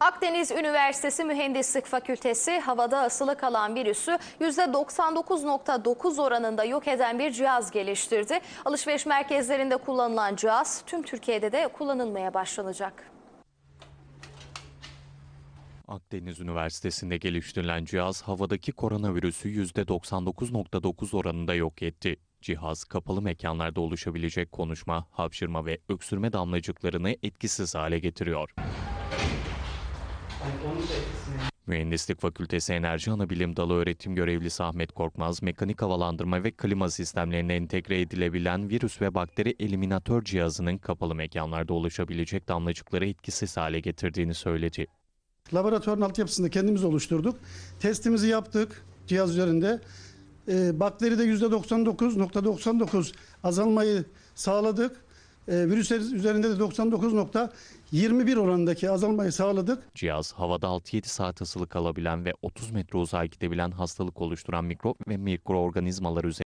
Akdeniz Üniversitesi Mühendislik Fakültesi havada asılı kalan virüsü %99.9 oranında yok eden bir cihaz geliştirdi. Alışveriş merkezlerinde kullanılan cihaz tüm Türkiye'de de kullanılmaya başlanacak. Akdeniz Üniversitesi'nde geliştirilen cihaz havadaki koronavirüsü %99.9 oranında yok etti. Cihaz kapalı mekanlarda oluşabilecek konuşma, hapşırma ve öksürme damlacıklarını etkisiz hale getiriyor. Mühendislik Fakültesi Enerji Anabilim Dalı öğretim görevlisi Ahmet Korkmaz, mekanik havalandırma ve klima sistemlerine entegre edilebilen virüs ve bakteri eliminatör cihazının kapalı mekanlarda oluşabilecek damlacıkları etkisiz hale getirdiğini söyledi. Laboratuvarın altyapısını kendimiz oluşturduk. Testimizi yaptık cihaz üzerinde. Ee, bakteride %99.99 azalmayı sağladık. Ee, virüs üzerinde de 99.21 oranındaki azalmayı sağladık. Cihaz havada 6-7 saat asılı kalabilen ve 30 metre uzağa gidebilen hastalık oluşturan mikrop ve mikroorganizmalar üzerinde